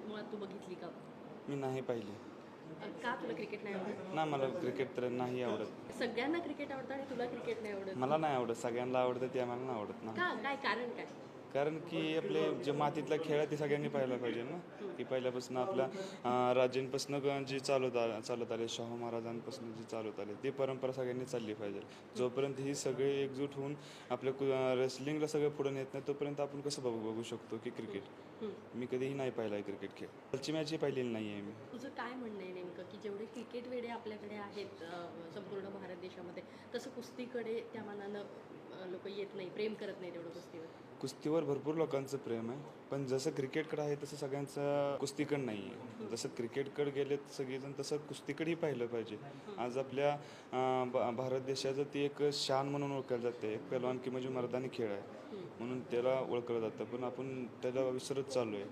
मुळात मुळात तू बघितली का? मी नाही पाहिली. का तुला क्रिकेट नाही आवडत? ना मला क्रिकेट तर नाही आवडत. सगळ्यांना क्रिकेट आवडतं आणि तुला क्रिकेट नाही आवडत? मला नाही आवडत. सगळ्यांना आवडतं ते आम्हाला नाही आवडत ना. का? काय कारण काय? कारण की आपले जे मातीतला खेळ आहे ते सगळ्यांनी पाहायला पाहिजे ना. की पहिल्यापासून आपल्या अं, राजांपासून जी चालवत आ चालत आले शाहू महाराजांपासून जी चालवत आले ती परंपरा सगळ्यांनी चालली पाहिजे. जोपर्यंत ही सगळे एकजूट होऊन आपल्या रेसलिंगला सगळं पुढे नेत नाही तोपर्यंत आपण कसं बघू बघू शकतो की क्रिकेट मी कधीही नाही पाहिला आहे क्रिकेट खेळ. कालची मॅच ही पाहिलेली नाही आहे मी. तुझं काय म्हणणं आहे नेमकं? की जेवढे क्रिकेट वेडे आपल्याकडे आहेत संपूर्ण भारत देशामध्ये तसं कुस्तीकडे त्या मानानं लोक येत नाही प्रेम करत नाही तेवढं कुस्तीवर. कुस्तीवर भरपूर लोकांचं प्रेम आहे पण जसं क्रिकेटकडे आहे तसं सगळ्यांचं कुस्तीकडे नाही आहे जसं क्रिकेटकडे गेलेत सगळेजण तसं कुस्तीकडेही पाहिलं पाहिजे. आज आपल्या अं, ब- भारत देशाचं ती एक शान म्हणून ओळखलं जाते एक पेलवान की म्हणजे मर्दानी खेळ आहे. म्हणून त्याला ओळखलं जातं पण आपण त्याला विसरत चालू आहे